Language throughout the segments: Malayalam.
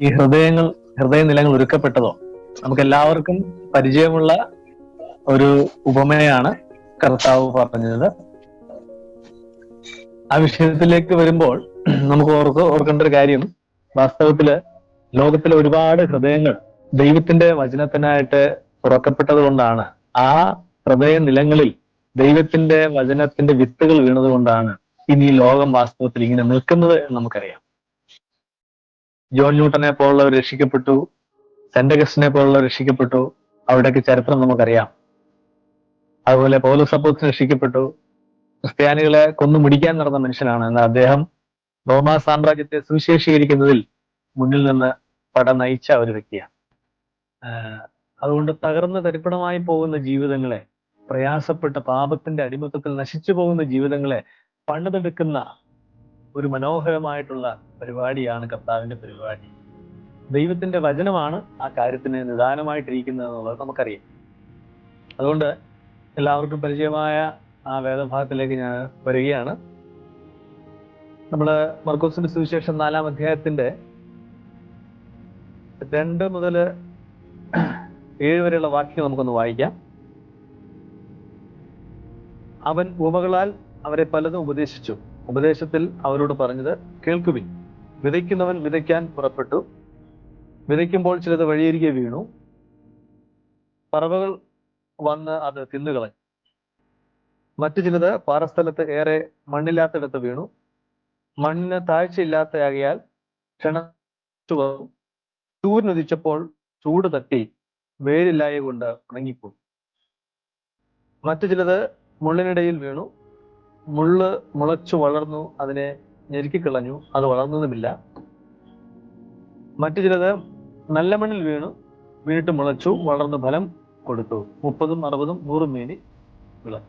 ഈ ഹൃദയങ്ങൾ ഹൃദയ നിലങ്ങൾ ഒരുക്കപ്പെട്ടതോ? നമുക്ക് എല്ലാവർക്കും പരിചയമുള്ള ഒരു ഉപമയാണ് കർത്താവ് പറഞ്ഞത്. ആ വിഷയത്തിലേക്ക് വരുമ്പോൾ നമുക്ക് ഓർക്ക് ഓർക്കേണ്ട ഒരു കാര്യം. വാസ്തവത്തിൽ ലോകത്തിലെ ഒരുപാട് ഹൃദയങ്ങൾ ദൈവത്തിന്റെ വചനത്തിനായിട്ട് തുറക്കപ്പെട്ടത് കൊണ്ടാണ് ആ ഹൃദയ നിലങ്ങളിൽ ദൈവത്തിന്റെ വചനത്തിന്റെ വിത്തുകൾ വീണത് കൊണ്ടാണ് ഇനി ലോകം വാസ്തവത്തിൽ ഇങ്ങനെ നിൽക്കുന്നത് നമുക്കറിയാം. ജോൺ ന്യൂട്ടനെ പോലുള്ളവർ രക്ഷിക്കപ്പെട്ടു സെന്റഗസ്റ്റിനെ പോലുള്ളവർ രക്ഷിക്കപ്പെട്ടു അവിടെയൊക്കെ ചരിത്രം നമുക്കറിയാം. അതുപോലെ പൗലോസ് സപ്പോസിന് രക്ഷിക്കപ്പെട്ടു. ക്രിസ്ത്യാനികളെ കൊന്നു മുടിക്കാൻ നടന്ന മനുഷ്യനാണ്. എന്നാൽ അദ്ദേഹം റോമാ സാമ്രാജ്യത്തെ സുവിശേഷീകരിക്കുന്നതിൽ മുന്നിൽ നിന്ന് പട നയിച്ച ഒരു വ്യക്തിയാണ്. അതുകൊണ്ട് തകർന്ന് തരിപ്പണമായി പോകുന്ന ജീവിതങ്ങളെ പ്രയാസപ്പെട്ട പാപത്തിന്റെ അടിമത്തത്തിൽ നശിച്ചു പോകുന്ന ജീവിതങ്ങളെ പണിതെടുക്കുന്ന ഒരു മനോഹരമായിട്ടുള്ള പരിപാടിയാണ് കർത്താവിന്റെ പരിപാടി. ദൈവത്തിന്റെ വചനമാണ് ആ കാര്യത്തിന് നിദാനമായിട്ടിരിക്കുന്നത് എന്നുള്ളത് നമുക്കറിയാം. അതുകൊണ്ട് എല്ലാവർക്കും പരിചയമായ ആ വേദഭാഗത്തിലേക്ക് ഞാൻ വരികയാണ്. നമ്മൾ മർക്കോസിന്റെ സുവിശേഷം നാലാം അധ്യായത്തിന്റെ രണ്ട് മുതൽ ഏഴ് വരെയുള്ള വാക്യം നമുക്കൊന്ന് വായിക്കാം. അവൻ ഉപകളാൽ അവരെ പലതും ഉപദേശിച്ചു. ഉപദേശത്തിൽ അവരോട് പറഞ്ഞത് കേൾക്കുവിൻ. വിതയ്ക്കുന്നവൻ വിതയ്ക്കാൻ പുറപ്പെട്ടു. വിതയ്ക്കുമ്പോൾ ചിലത് വഴിയരികെ വീണു. പറവകൾ വന്ന് അത് തിന്നുകളഞ്ഞു. മറ്റു ചിലത് പാറസ്ഥലത്ത് ഏറെ മണ്ണില്ലാത്തിടത്ത് വീണു. മണ്ണിന് താഴ്ചയില്ലാത്തയാകിയാൽ ക്ഷണിച്ചു വന്നു സൂര്യനുദിച്ചപ്പോൾ ചൂട് തട്ടി വേരില്ലായ കൊണ്ട് ഉണങ്ങിപ്പോയി. മറ്റു ചിലത് മുള്ളിനിടയിൽ വീണു. മുള്ള് മുളച്ചു വളർന്നു അതിനെ ഞെരുക്കിക്കളഞ്ഞു അത് വളർന്നതുമില്ല. മറ്റു ചിലത് നല്ല മണ്ണിൽ വീണു. വീണിട്ട് മുളച്ചു വളർന്ന് ഫലം കൊടുത്തു. മുപ്പതും അറുപതും നൂറും മേനി വിള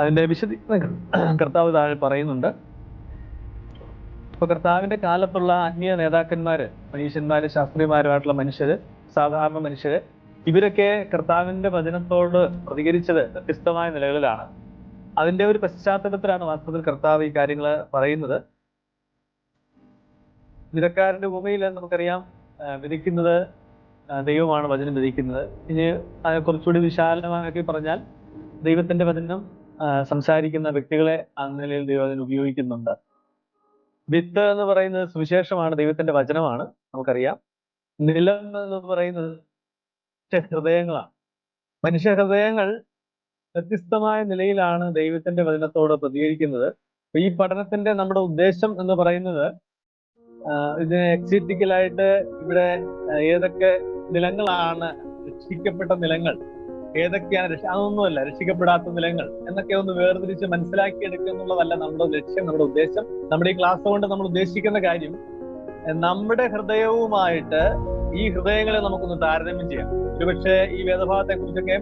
അതിന്റെ വിശദി കർത്താവ് താഴെ പറയുന്നുണ്ട്. ഇപ്പൊ കർത്താവിന്റെ കാലത്തുള്ള അന്യ നേതാക്കന്മാര് മനീഷന്മാര് ശാസ്ത്രീയമാരുമായിട്ടുള്ള മനുഷ്യര് സാധാരണ മനുഷ്യര് ഇവരൊക്കെ കർത്താവിന്റെ വചനത്തോട് പ്രതികരിച്ചത് വ്യത്യസ്തമായ നിലകളിലാണ്. അതിന്റെ ഒരു പശ്ചാത്തലത്തിലാണ് വാസ്തവത്തിൽ കർത്താവ് ഈ കാര്യങ്ങൾ പറയുന്നത്. വിധക്കാരന്റെ ഭൂമിയിൽ നമുക്കറിയാം വിധിക്കുന്നത് ദൈവമാണ് വചനം വിധിക്കുന്നത്. ഇനി കുറച്ചുകൂടി വിശാലമാക്കി പറഞ്ഞാൽ ദൈവത്തിന്റെ വചനം സംസാരിക്കുന്ന വ്യക്തികളെ ആ നിലയിൽ ദൈവം അതിന് ഉപയോഗിക്കുന്നുണ്ട്. വിത്ത് എന്ന് പറയുന്നത് സുവിശേഷമാണ് ദൈവത്തിന്റെ വചനമാണ് നമുക്കറിയാം. നിലം എന്ന് പറയുന്നത് ഹൃദയങ്ങളാണ് മനുഷ്യ ഹൃദയങ്ങൾ വ്യത്യസ്തമായ നിലയിലാണ് ദൈവത്തിന്റെ വചനത്തോട് പ്രതികരിക്കുന്നത്. അപ്പൊ ഈ പഠനത്തിന്റെ നമ്മുടെ ഉദ്ദേശം എന്ന് പറയുന്നത് ഇതിനെ എക്സിറ്റിക്കലായിട്ട് ഇവിടെ ഏതൊക്കെ നിലങ്ങളാണ് രക്ഷിക്കപ്പെട്ട നിലങ്ങൾ ഏതൊക്കെയാണ് രക്ഷ അതൊന്നുമല്ല രക്ഷിക്കപ്പെടാത്ത നിലങ്ങൾ എന്നൊക്കെ ഒന്ന് വേർതിരിച്ച് മനസ്സിലാക്കി എടുക്കുക എന്നുള്ളതല്ല നമ്മുടെ ലക്ഷ്യം നമ്മുടെ ഉദ്ദേശം. നമ്മുടെ ഈ ക്ലാസ് കൊണ്ട് നമ്മൾ ഉദ്ദേശിക്കുന്ന കാര്യം നമ്മുടെ ഹൃദയവുമായിട്ട് ഈ ഹൃദയങ്ങളെ നമുക്കൊന്ന് താരതമ്യം ചെയ്യാം. ഒരുപക്ഷെ ഈ വേദഭാഗത്തെ കുറിച്ചൊക്കെ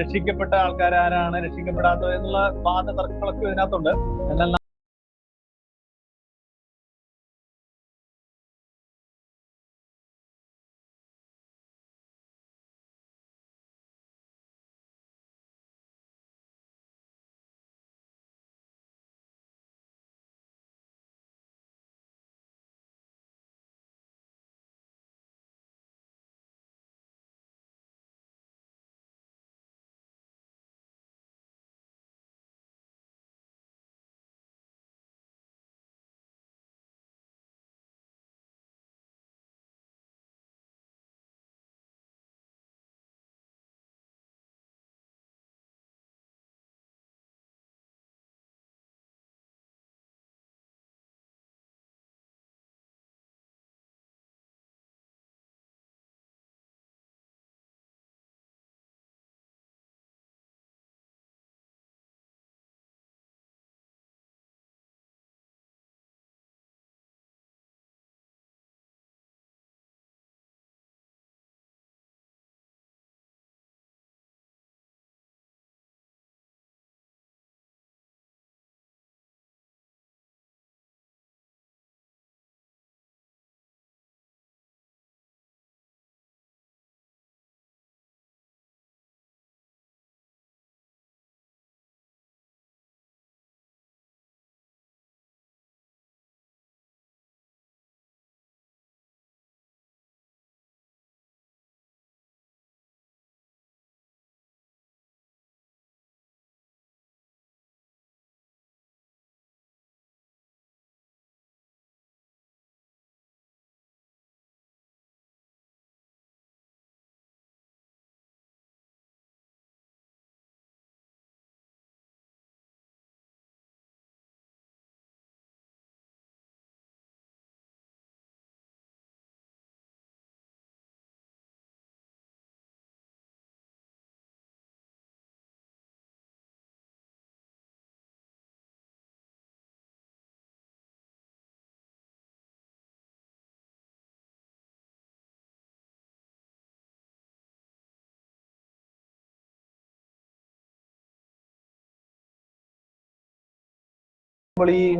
രക്ഷിക്കപ്പെട്ട ആൾക്കാർ ആരാണ് രക്ഷിക്കപ്പെടാത്തത് എന്നുള്ള വാദ തർക്കങ്ങളൊക്കെ ഇതിനകത്തുണ്ട്. എന്നാൽ അപ്പോൾ ഈ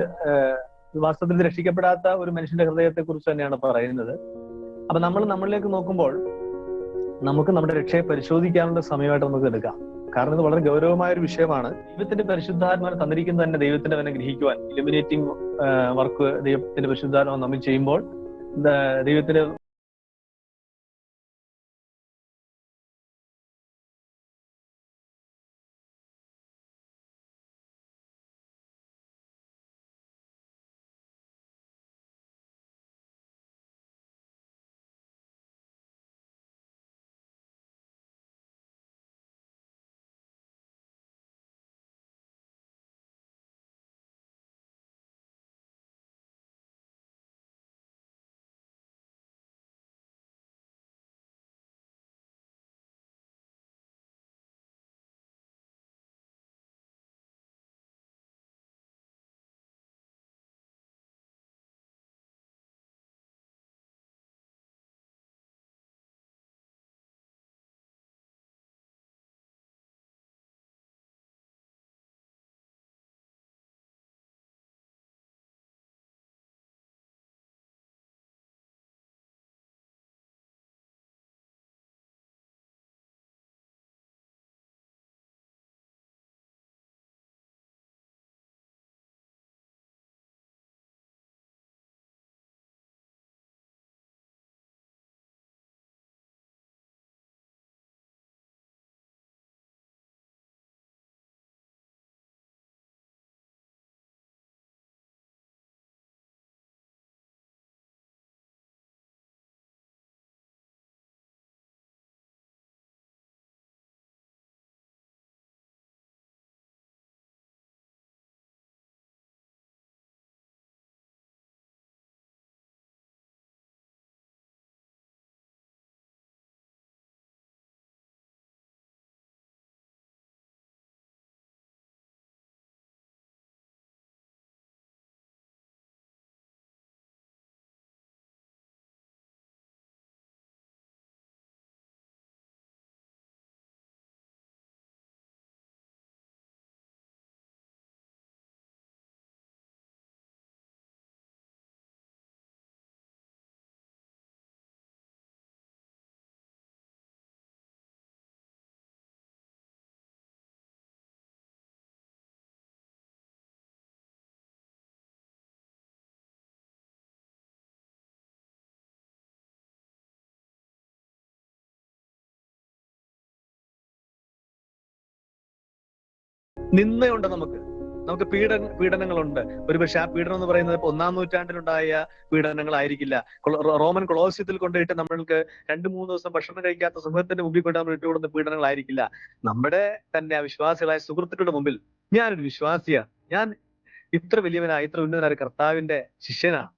വാസ്തവത്തിൽ രക്ഷിക്കപ്പെടാത്ത ഒരു മനുഷ്യന്റെ ഹൃദയത്തെ കുറിച്ച് തന്നെയാണ് പറയുന്നത്. അപ്പൊ നമ്മൾ നമ്മളിലേക്ക് നോക്കുമ്പോൾ നമുക്ക് നമ്മുടെ രക്ഷയെ പരിശോധിക്കാനുള്ള സമയമായിട്ട് നമുക്ക് എടുക്കാം. കാരണം ഇത് വളരെ ഗൗരവമായ ഒരു വിഷയമാണ്. ദൈവത്തിന്റെ പരിശുദ്ധാത്മാനെ തന്നിരിക്കുന്നത് തന്നെ ദൈവത്തിന്റെ തന്നെ ഗ്രഹിക്കുവാൻ. ഇലിമിനേറ്റിംഗ് വർക്ക് ദൈവത്തിന്റെ പരിശുദ്ധാത്മാവ് നമ്മൾ ചെയ്യുമ്പോൾ ദൈവത്തിന്റെ നിന്നയുണ്ട് നമുക്ക്. നമുക്ക് പീഡ പീഡനങ്ങളുണ്ട്. ഒരുപക്ഷെ ആ പീഡനം എന്ന് പറയുന്നത് ഒന്നാം നൂറ്റാണ്ടിലുണ്ടായ പീഡനങ്ങളായിരിക്കില്ല. റോമൻ കൊളോസ്യത്തിൽ കൊണ്ടുപോയിട്ട് നമ്മൾക്ക് രണ്ട് മൂന്ന് ദിവസം ഭക്ഷണം കഴിക്കാത്ത സമൂഹത്തിന്റെ മുമ്പിൽ കൊണ്ട് നമ്മൾ ഇട്ടുകൊടുന്ന പീഡനങ്ങളായിരിക്കില്ല. നമ്മുടെ തന്നെ വിശ്വാസികളായ സുഹൃത്തുക്കളുടെ മുമ്പിൽ ഞാനൊരു വിശ്വാസിയ. ഞാൻ ഇത്ര വലിയവനായ ഇത്ര ഉന്നതനായ കർത്താവിന്റെ ശിഷ്യനാണ്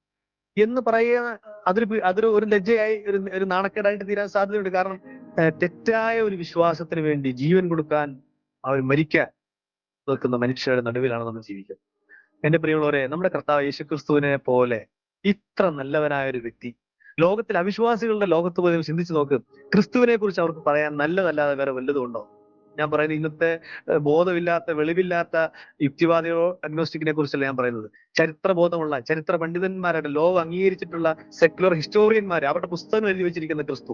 എന്ന് പറയുക അതൊരു അതൊരു ഒരു ലജ്ജയായി ഒരു ഒരു നാണക്കേടായിട്ട് തീരാൻ സാധ്യതയുണ്ട്. കാരണം തെറ്റായ ഒരു വിശ്വാസത്തിന് വേണ്ടി ജീവൻ കൊടുക്കാൻ അവർ മരിക്കാൻ നിൽക്കുന്ന മനുഷ്യരുടെ നടുവിലാണ് നമ്മൾ ജീവിക്കുന്നത്. എന്റെ പ്രിയമുള്ളവരെ നമ്മുടെ കർത്താവ് യേശുക്രിസ്തുവിനെ പോലെ ഇത്ര നല്ലവനായ ഒരു വ്യക്തി ലോകത്തിൽ അവിശ്വാസികളുടെ ലോകത്ത് പോയി ചിന്തിച്ചു നോക്ക് ക്രിസ്തുവിനെ കുറിച്ച് അവർക്ക് പറയാൻ നല്ലതല്ലാതെ വേറെ വല്ലതും ഉണ്ടോ? ഞാൻ പറയുന്നത് ഇന്നത്തെ ബോധമില്ലാത്ത വെളിവില്ലാത്ത യുക്തിവാദികളോ അഗ്നോസ്റ്റിക്കിനെ കുറിച്ചല്ല ഞാൻ പറയുന്നത്. ചരിത്ര ബോധമുള്ള ചരിത്ര പണ്ഡിതന്മാരുടെ ലോകം അംഗീകരിച്ചിട്ടുള്ള സെക്യുലർ ഹിസ്റ്റോറിയന്മാർ അവരുടെ പുസ്തകം എഴുതി വെച്ചിരിക്കുന്ന ക്രിസ്തു.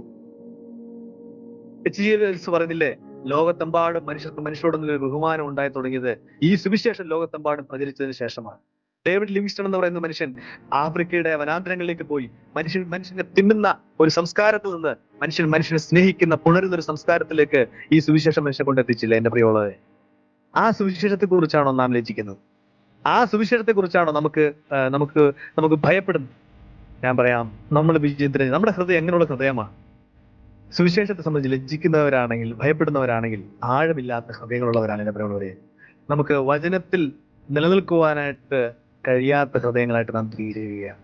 എച്ച് ജി പറയുന്നില്ലേ? ലോകത്തെമ്പാടും മനുഷ്യർക്ക് മനുഷ്യരോടൊന്നും ഒരു ബഹുമാനം ഉണ്ടായി തുടങ്ങിയത് ഈ സുവിശേഷം ലോകത്തെമ്പാടും പ്രചരിച്ചതിന് ശേഷമാണ്. ഡേവിഡ് ലിവിസ്റ്റൺ എന്ന് പറയുന്ന മനുഷ്യൻ ആഫ്രിക്കയുടെ വനാന്തരങ്ങളിലേക്ക് പോയി. മനുഷ്യൻ മനുഷ്യനെ തിന്നുന്ന ഒരു സംസ്കാരത്തിൽ നിന്ന് മനുഷ്യൻ മനുഷ്യനെ സ്നേഹിക്കുന്ന പുണരുന്ന ഒരു സംസ്കാരത്തിലേക്ക് ഈ സുവിശേഷം മനുഷ്യനെ കൊണ്ടെത്തിച്ചില്ല എന്റെ പ്രിയമുള്ളവരെ? ആ സുവിശേഷത്തെ കുറിച്ചാണോ നാം ലജിക്കുന്നത് ആ സുവിശേഷത്തെ കുറിച്ചാണോ നമുക്ക് നമുക്ക് നമുക്ക് ഭയപ്പെടുന്നത്? ഞാൻ പറയാം നമ്മൾ വിജയത്തിന് നമ്മുടെ ഹൃദയം എങ്ങനെയുള്ള ഹൃദയമാണ്? സുവിശേഷത്തെ സംബന്ധിച്ച് ലജ്ജിക്കുന്നവരാണെങ്കിൽ ഭയപ്പെടുന്നവരാണെങ്കിൽ ആഴമില്ലാത്ത ഹൃദയങ്ങളുള്ളവരാണ് എന്റെ പ്രിയമുള്ളവരെ. നമുക്ക് വചനത്തിൽ നിലനിൽക്കുവാനായിട്ട് കഴിയാത്ത ഹൃദയങ്ങളായിട്ട് നാം തീരുകയാണ്.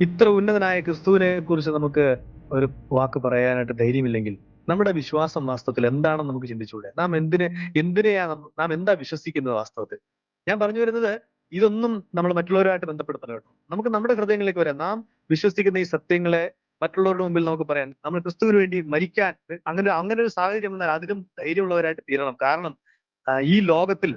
ഇത്ര ഉന്നതനായ ക്രിസ്തുവിനെ കുറിച്ച് നമുക്ക് ഒരു വാക്ക് പറയാനായിട്ട് ധൈര്യമില്ലെങ്കിൽ നമ്മുടെ വിശ്വാസം വാസ്തവത്തിൽ എന്താണെന്ന് നമുക്ക് ചിന്തിച്ചൂടെ നാം എന്തിനെ എന്തിനെയാ നാം എന്താ വിശ്വസിക്കുന്നത് വാസ്തവത്തിൽ? ഞാൻ പറഞ്ഞു വരുന്നത് ഇതൊന്നും നമ്മൾ മറ്റുള്ളവരുമായിട്ട് ബന്ധപ്പെടുത്തണം കേട്ടോ. നമുക്ക് നമ്മുടെ ഹൃദയങ്ങളിലേക്ക് വരാം. നാം വിശ്വസിക്കുന്ന ഈ സത്യങ്ങളെ മറ്റുള്ളവരുടെ മുമ്പിൽ നമുക്ക് പറയാൻ നമ്മൾ ക്രിസ്തുവിന് വേണ്ടി മരിക്കാൻ അങ്ങനെ അങ്ങനെ ഒരു സാഹചര്യം വന്നാൽ അതിലും ധൈര്യമുള്ളവരായിട്ട് തീരണം. കാരണം ഈ ലോകത്തിൽ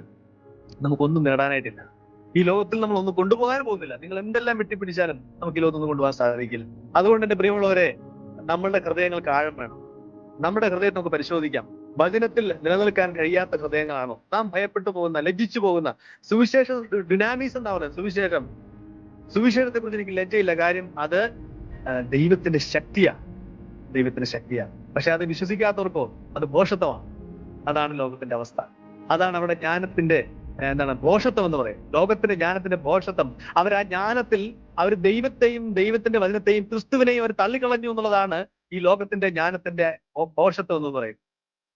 നമുക്കൊന്നും നേടാനായിട്ടില്ല. ഈ ലോകത്തിൽ നമ്മൾ ഒന്നും കൊണ്ടുപോകാൻ പോകുന്നില്ല. നിങ്ങൾ എന്തെല്ലാം വെട്ടിപ്പിടിച്ചാലും നമുക്ക് ഈ ലോകത്തൊന്നും കൊണ്ടുപോകാൻ സാധിക്കില്ല. അതുകൊണ്ട് എന്റെ പ്രിയമുള്ളവരെ നമ്മളുടെ ഹൃദയങ്ങൾക്ക് ആഴം വേണം. നമ്മുടെ ഹൃദയത്തെ നമുക്ക് പരിശോധിക്കാം. വചനത്തിൽ നിലനിൽക്കാൻ കഴിയാത്ത ഹൃദയങ്ങളാണോ? നാം ഭയപ്പെട്ടു പോകുന്ന ലജ്ജിച്ചു പോകുന്ന സുവിശേഷം ഡുനാമീസ് എന്താ പറയുന്നത്? സുവിശേഷം. സുവിശേഷത്തെ കുറിച്ച് എനിക്ക് ലജ്ജയില്ല. കാര്യം അത് ദൈവത്തിന്റെ ശക്തിയാണ് ദൈവത്തിന്റെ ശക്തിയാണ്. പക്ഷെ അത് വിശ്വസിക്കാത്തവർക്കോ അത് ഭോഷത്വമാണ് അതാണ് ലോകത്തിന്റെ അവസ്ഥ. അതാണ് അവിടെ ജ്ഞാനത്തിന്റെ എന്താണ് ഭോഷത്വം എന്ന് പറയും ലോകത്തിന്റെ ജ്ഞാനത്തിന്റെ ഭോഷത്വം അവർ ആ ജ്ഞാനത്തിൽ അവർ ദൈവത്തെയും ദൈവത്തിന്റെ വചനത്തെയും ക്രിസ്തുവിനെയും അവർ തള്ളിക്കളഞ്ഞു എന്നുള്ളതാണ് ഈ ലോകത്തിന്റെ ജ്ഞാനത്തിന്റെ ഭോഷത്വം എന്ന് പറയും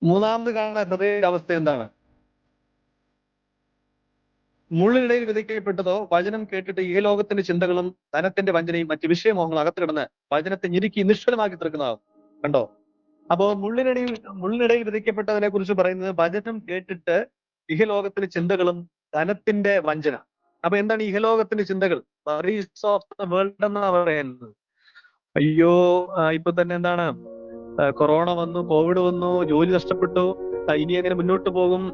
മൂന്നാമത് കാണുന്ന ഹൃദയ അവസ്ഥ എന്താണ്? മുള്ളിനിടയിൽ വിതയ്ക്കപ്പെട്ടതോ വചനം കേട്ടിട്ട് ഈ ലോകത്തിന്റെ ചിന്തകളും ധനത്തിന്റെ വഞ്ചനയും മറ്റ് വിഷയമോഹങ്ങളും അകത്ത് വചനത്തെ ഞെരുക്കി നിഷ്ഫലമാക്കി തീർക്കുന്നതാവും. കണ്ടോ? അപ്പോ മുള്ളിനിടയിൽ മുള്ളിനിടയിൽ വിതയ്ക്കപ്പെട്ടതിനെ കുറിച്ച് പറയുന്നത് വചനം കേട്ടിട്ട് ഇഹലോകത്തിന്റെ ചിന്തകളും ധനത്തിന്റെ വഞ്ചന. അപ്പൊ എന്താണ് ഇഹലോകത്തിന്റെ ചിന്തകൾ? ഓഫ് ദ വേൾഡ് എന്നാ പറയുന്നത്. അയ്യോ ഇപ്പൊ തന്നെ എന്താണ്? കൊറോണ വന്നു കോവിഡ് വന്നു ജോലി നഷ്ടപ്പെട്ടു ഇനി എങ്ങനെ മുന്നോട്ട് പോകും?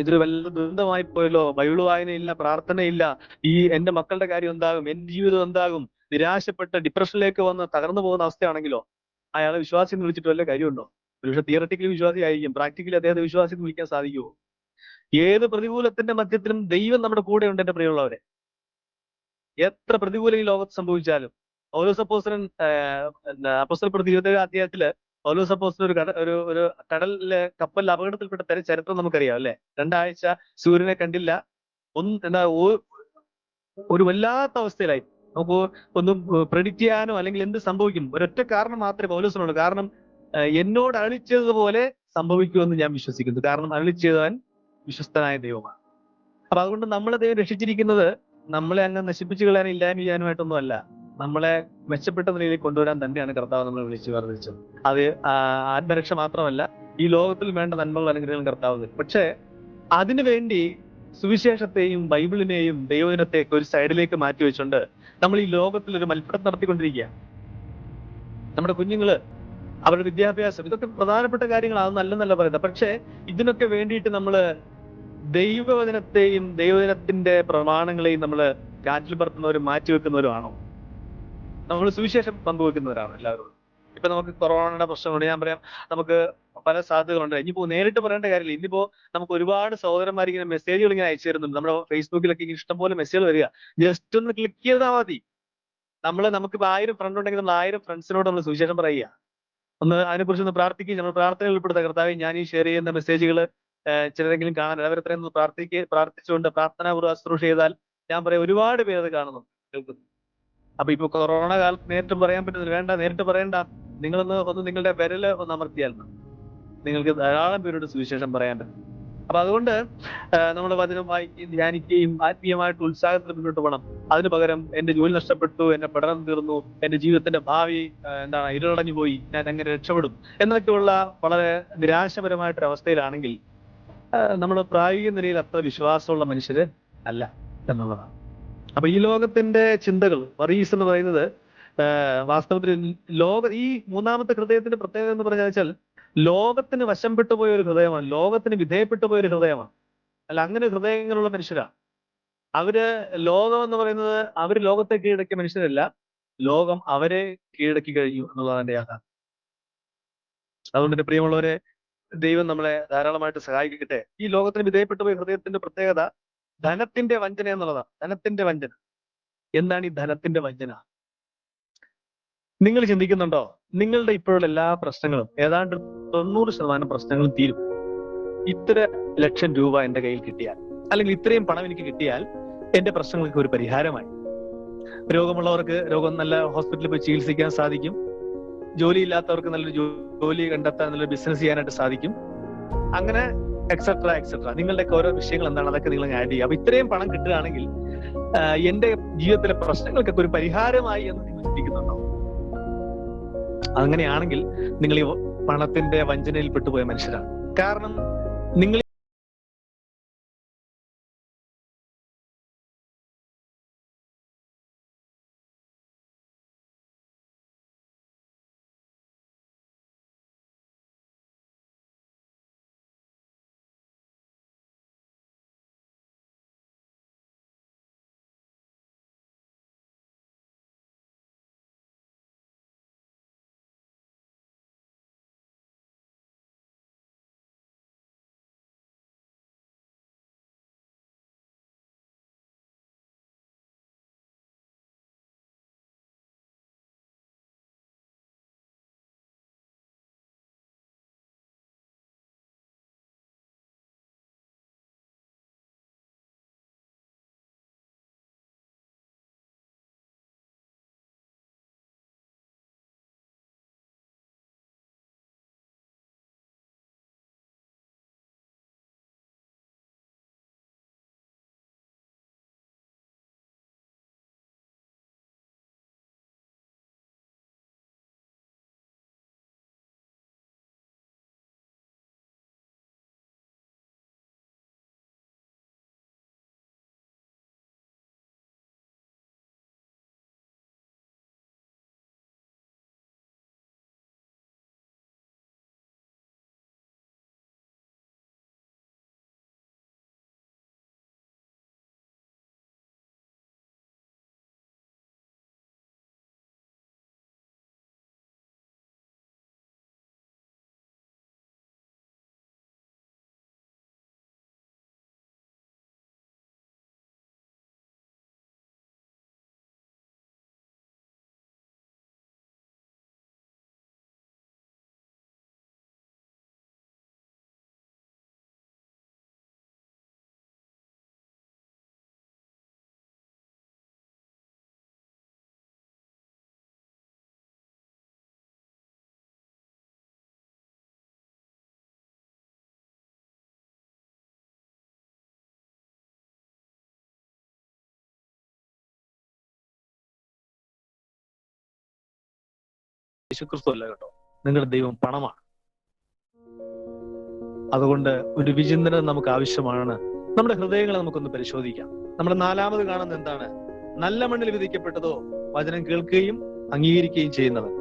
ഇതൊരു വല്ല ദുരന്തമായി പോയല്ലോ. ബൈബിൾ വായനയില്ല പ്രാർത്ഥനയില്ല. ഈ എന്റെ മക്കളുടെ കാര്യം എന്താകും? എന്റെ ജീവിതം എന്താകും? നിരാശപ്പെട്ട് ഡിപ്രഷനിലേക്ക് വന്ന് തകർന്നു പോകുന്ന അവസ്ഥയാണെങ്കിലോ? അയാളെ വിശ്വാസി എന്ന് വിളിച്ചിട്ട് വല്ല കാര്യമുണ്ടോ? ഒരുപക്ഷെ തിയറട്ടിക്കലി വിശ്വാസി ആയിരിക്കും പ്രാക്ടിക്കലി അദ്ദേഹത്തെ വിശ്വാസി എന്ന് വിളിക്കാൻ സാധിക്കുമോ ഏത് പ്രതികൂലത്തിന്റെ മധ്യത്തിലും ദൈവം നമ്മുടെ കൂടെ ഉണ്ട് എന്റെ പ്രിയമുള്ളവരെ. എത്ര പ്രതികൂലം ഈ ലോകത്ത് സംഭവിച്ചാലും. ഓരോ സപ്പോസരൻ പ്രതി ഇരുപത്തേഴ് അധ്യായത്തിൽ ഓരോ അപ്പോസ്റ്റൽ ഒരു കട ഒരു ഒരു കടലിലെ കപ്പലിൽ അപകടത്തിൽപ്പെട്ട തര ചരിത്രം നമുക്കറിയാം അല്ലെ? രണ്ടാഴ്ച സൂര്യനെ കണ്ടില്ല. ഒന്ന് എന്താ ഒരു വല്ലാത്ത അവസ്ഥയിലായി. നമുക്ക് ഒന്നും പ്രെഡിക്റ്റ് ചെയ്യാനോ അല്ലെങ്കിൽ എന്ത് സംഭവിക്കും? ഒരൊറ്റ കാരണം മാത്രമേ പൗലോസിനുള്ളൂ. കാരണം എന്നോട് അളിച്ചതുപോലെ സംഭവിക്കുമെന്ന് ഞാൻ വിശ്വസിക്കുന്നു. കാരണം അളിച്ചതാൻ വിശ്വസ്തനായ ദൈവമാണ്. അപ്പൊ അതുകൊണ്ട് നമ്മളെ ദൈവം രക്ഷിച്ചിരിക്കുന്നത് നമ്മളെ അങ്ങ് നശിപ്പിച്ചു കളയാൻ ഇല്ലായ്മ ചെയ്യാനുമായിട്ടൊന്നും അല്ല നമ്മളെ മെച്ചപ്പെട്ട നിലയിൽ കൊണ്ടുവരാൻ തന്നെയാണ് കർത്താവ് നമ്മളെ വിളിച്ചു വർദ്ധിച്ചത് അത് ആത്മരക്ഷ മാത്രമല്ല ഈ ലോകത്തിൽ വേണ്ട നന്മകൾ അനുഗ്രഹങ്ങൾ കർത്താവ് പക്ഷേ അതിനുവേണ്ടി സുവിശേഷത്തെയും ബൈബിളിനെയും ദൈവദിനത്തെയൊക്കെ ഒരു സൈഡിലേക്ക് മാറ്റി വെച്ചുകൊണ്ട് നമ്മൾ ഈ ലോകത്തിൽ ഒരു മത്സരം നടത്തിക്കൊണ്ടിരിക്കുക നമ്മുടെ കുഞ്ഞുങ്ങൾ അവരുടെ വിദ്യാഭ്യാസം ഇതൊക്കെ പ്രധാനപ്പെട്ട കാര്യങ്ങളാണ് നല്ലെന്നല്ല പറയുന്നത്. പക്ഷേ ഇതിനൊക്കെ വേണ്ടിയിട്ട് നമ്മൾ ദൈവവചനത്തെയും ദൈവദിനത്തിന്റെ പ്രമാണങ്ങളെയും നമ്മൾ കാറ്റിൽ പറത്തുന്നവരും മാറ്റിവെക്കുന്നവരുമാണോ? നമ്മൾ സുവിശേഷം പങ്കുവെക്കുന്നവരാണ് എല്ലാവരോടും ഇപ്പൊ നമുക്ക് കൊറോണയുടെ പ്രശ്നമുണ്ട് ഞാൻ പറയാം നമുക്ക് പല സാധ്യതകളുണ്ട്. ഇനിയിപ്പോ നേരിട്ട് പറയേണ്ട കാര്യമില്ല. ഇന്നിപ്പോ നമുക്ക് ഒരുപാട് സഹോദരന്മാർ ഇങ്ങനെ മെസ്സേജുകൾ ഇങ്ങനെ അയച്ചു തരുന്നുണ്ട്. നമ്മുടെ ഫേസ്ബുക്കിലൊക്കെ ഇങ്ങനെ ഇഷ്ടംപോലെ മെസ്സേജ് വരിക. ജസ്റ്റ് ഒന്ന് ക്ലിക്ക് ചെയ്താൽ മതി. നമ്മൾ ഇപ്പൊ ആയിരം ഫ്രണ്ട് ഉണ്ടെങ്കിൽ നമ്മൾ ആയിരം ഫ്രണ്ട്സിനോട് നമ്മൾ സുവിശേഷം പറയുക. ഒന്ന് അതിനെക്കുറിച്ച് ഒന്ന് പ്രാർത്ഥിക്കുക നമ്മൾ പ്രാർത്ഥന ഉൾപ്പെടുത്തുക കർത്താവ് ഞാൻ ഈ ഷെയർ ചെയ്യുന്ന മെസ്സേജുകൾ ചിലരെങ്കിലും കാണാൻ അവരത്രയും പ്രാർത്ഥിക്കുക പ്രാർത്ഥിച്ചുകൊണ്ട് പ്രാർത്ഥനാപൂർവം ശുശ്രൂഷ ചെയ്താൽ ഞാൻ പറയാം ഒരുപാട് പേര് അത് കാണുന്നു കേൾക്കുന്നു. അപ്പൊ ഇപ്പൊ കൊറോണ കാലത്ത് നേരിട്ട് പറയാൻ പറ്റുന്നില്ല. വേണ്ട നേരിട്ട് പറയണ്ട. നിങ്ങളൊന്ന് ഒന്ന് നിങ്ങളുടെ വിരൽ ഒന്ന് അമർത്തിയാൽ നിങ്ങൾക്ക് ധാരാളം പേരോട് സുവിശേഷം പറയാൻ പറ്റും. അപ്പൊ അതുകൊണ്ട് നമ്മൾ വചനം വായിക്കുകയും ധ്യാനിക്കുകയും ആത്മീയമായിട്ട് ഉത്സാഹത്തിൽ മുന്നോട്ട് പോകണം. അതിന് പകരം എന്റെ ജോലി നഷ്ടപ്പെട്ടു എന്റെ പഠനം തീർന്നു എന്റെ ജീവിതത്തിന്റെ ഭാവി എന്താണ് ഇരുളടഞ്ഞു പോയി ഞാൻ എങ്ങനെ രക്ഷപ്പെടും എന്നൊക്കെയുള്ള വളരെ നിരാശപരമായിട്ടൊരു അവസ്ഥയിലാണെങ്കിൽ നമ്മൾ പ്രായോഗിക നിലയിൽ അത്ര വിശ്വാസമുള്ള മനുഷ്യര് അല്ല എന്നുള്ളതാണ്. അപ്പൊ ഈ ലോകത്തിന്റെ ചിന്തകൾ വറീസ് എന്ന് പറയുന്നത് വാസ്തവത്തിൽ ലോക ഈ മൂന്നാമത്തെ ഹൃദയത്തിന്റെ പ്രത്യേകത എന്ന് പറഞ്ഞാൽ വെച്ചാൽ ലോകത്തിന് വശംപ്പെട്ടു പോയ ഒരു ഹൃദയമാണ്. ലോകത്തിന് വിധേയപ്പെട്ടു പോയ ഒരു ഹൃദയമാണ്. അല്ല അങ്ങനെ ഹൃദയങ്ങളുള്ള മനുഷ്യരാണ് അവർ ലോകം എന്ന് പറയുന്നത് അവർ ലോകത്തെ കീഴടക്കിയ മനുഷ്യരല്ല. ലോകം അവരെ കീഴടക്കി കഴിഞ്ഞു എന്നുള്ളതാണ് എന്റെ യാഥാർത്ഥ്യം. അതുകൊണ്ട് എന്റെ പ്രിയമുള്ളവരെ ദൈവം നമ്മളെ ധാരാളമായിട്ട് സഹായിക്കട്ടെ. ഈ ലോകത്തിന് വിധേയപ്പെട്ടു പോയ ഹൃദയത്തിന്റെ പ്രത്യേകത ധനത്തിന്റെ വഞ്ചന എന്നുള്ളതാണ്. ധനത്തിന്റെ വഞ്ചന. എന്താണ് ഈ ധനത്തിന്റെ വഞ്ചന? നിങ്ങൾ ചിന്തിക്കുന്നുണ്ടോ? നിങ്ങളുടെ ഇപ്പോഴുള്ള എല്ലാ പ്രശ്നങ്ങളും ഏതാണ്ട് തൊണ്ണൂറ് ശതമാനം പ്രശ്നങ്ങളും തീരും. ഇത്ര ലക്ഷം രൂപ എന്റെ കയ്യിൽ കിട്ടിയാൽ അല്ലെങ്കിൽ ഇത്രയും പണം എനിക്ക് കിട്ടിയാൽ എന്റെ പ്രശ്നങ്ങൾക്ക് ഒരു പരിഹാരമായി. രോഗമുള്ളവർക്ക് രോഗം നല്ല ഹോസ്പിറ്റലിൽ പോയി ചികിത്സിക്കാൻ സാധിക്കും. ജോലി ഇല്ലാത്തവർക്ക് നല്ലൊരു ജോലി കണ്ടെത്താൻ നല്ലൊരു ബിസിനസ് ചെയ്യാനായിട്ട് സാധിക്കും. അങ്ങനെ എക്സെട്ര എക്സെട്ര നിങ്ങളുടെയൊക്കെ ഓരോ വിഷയങ്ങൾ എന്താണ്? അതൊക്കെ നിങ്ങൾ ആഡ് ചെയ്യുക. അപ്പൊ ഇത്രയും പണം കിട്ടുകയാണെങ്കിൽ എന്റെ ജീവിതത്തിലെ പ്രശ്നങ്ങൾക്കൊക്കെ ഒരു പരിഹാരമായി എന്ന് നിങ്ങൾ ചിന്തിക്കുന്നുണ്ടോ? അങ്ങനെയാണെങ്കിൽ നിങ്ങൾ ഈ പണത്തിന്റെ വഞ്ചനയിൽ പെട്ടുപോയ മനുഷ്യരാണ്. കാരണം നിങ്ങൾ യേശുക്രിസ്തു അല്ല കേട്ടോ. നിങ്ങളുടെ ദൈവം പണമാണ്. അതുകൊണ്ട് ഒരു വിചിന്തനം നമുക്ക് ആവശ്യമാണ്. നമ്മുടെ ഹൃദയങ്ങളെ നമുക്കൊന്ന് പരിശോധിക്കാം. നമ്മുടെ നാലാമത് കാണുന്നത് എന്താണ്? നല്ല മണ്ണിൽ വിധിക്കപ്പെട്ടതോ വചനം കേൾക്കുകയും അംഗീകരിക്കുകയും ചെയ്യുന്നവർ.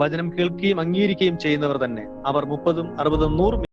വചനം കേൾക്കുകയും അംഗീകരിക്കുകയും ചെയ്യുന്നവർ തന്നെ. അവർ മുപ്പതും അറുപതും നൂറും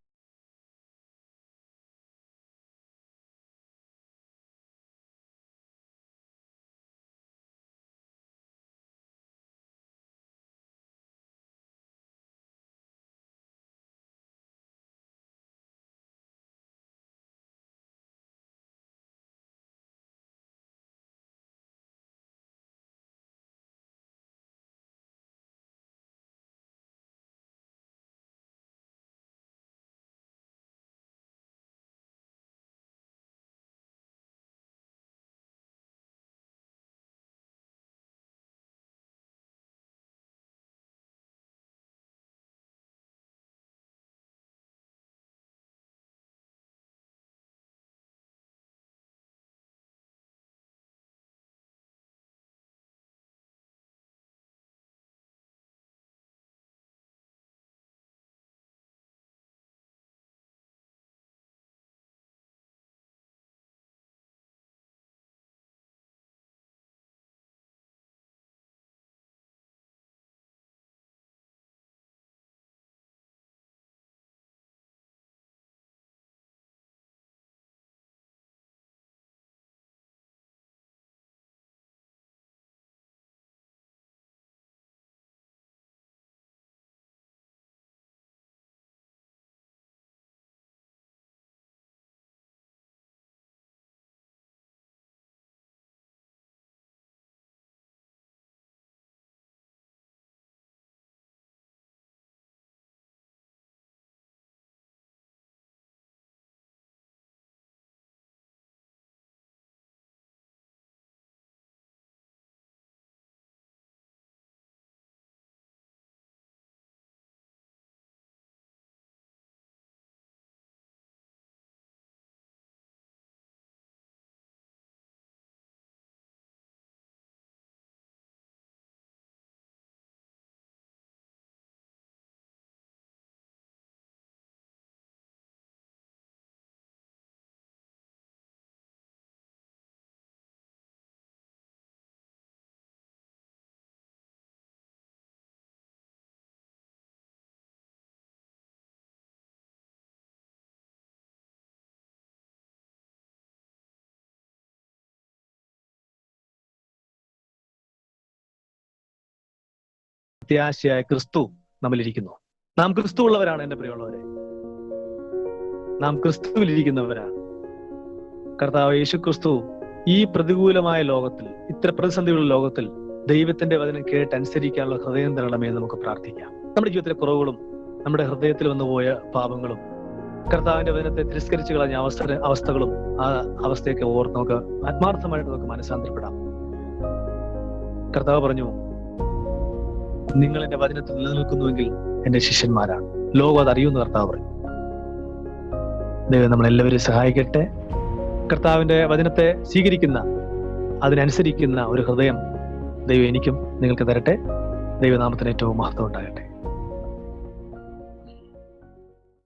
പ്രത്യാശയായ ക്രിസ്തു നമ്മളിരിക്കുന്നു നാം ക്രിസ്തു ഉള്ളവരാണ് എന്റെ പ്രിയമുള്ളവരെ. നാം ക്രിസ്തുവിലിരിക്കുന്നവരാണ്. കർത്താവ് യേശു ക്രിസ്തു ഈ പ്രതികൂലമായ ലോകത്തിൽ ഇത്ര പ്രതിസന്ധിയുള്ള ലോകത്തിൽ ദൈവത്തിന്റെ വചനം കേട്ട് അനുസരിക്കാനുള്ള ഹൃദയം തരണമേ നമുക്ക് പ്രാർത്ഥിക്കാം. നമ്മുടെ ജീവിതത്തിലെ കുറവുകളും നമ്മുടെ ഹൃദയത്തിൽ വന്നുപോയ പാപങ്ങളും കർത്താവിന്റെ വചനത്തെ തിരസ്കരിച്ചു കളഞ്ഞ അവസ്ഥ അവസ്ഥകളും ആ അവസ്ഥയൊക്കെ ഓർത്ത് നമുക്ക് ആത്മാർത്ഥമായിട്ട് നമുക്ക് മനസ്സാന്തരപ്പെടാം. കർത്താവ് പറഞ്ഞു നിങ്ങൾ എന്റെ വചനത്തിൽ നിലനിൽക്കുന്നുവെങ്കിൽ എന്റെ ശിഷ്യന്മാരാണ്. ലോകം അത് അറിയുന്ന കർത്താവ് പറയും. ദൈവം നമ്മളെല്ലാവരും സഹായിക്കട്ടെ. കർത്താവിന്റെ വചനത്തെ സ്വീകരിക്കുന്ന അതിനനുസരിക്കുന്ന ഒരു ഹൃദയം ദൈവം എനിക്കും നിങ്ങൾക്ക് തരട്ടെ. ദൈവനാമത്തിന് ഏറ്റവും മഹത്വം ഉണ്ടാകട്ടെ.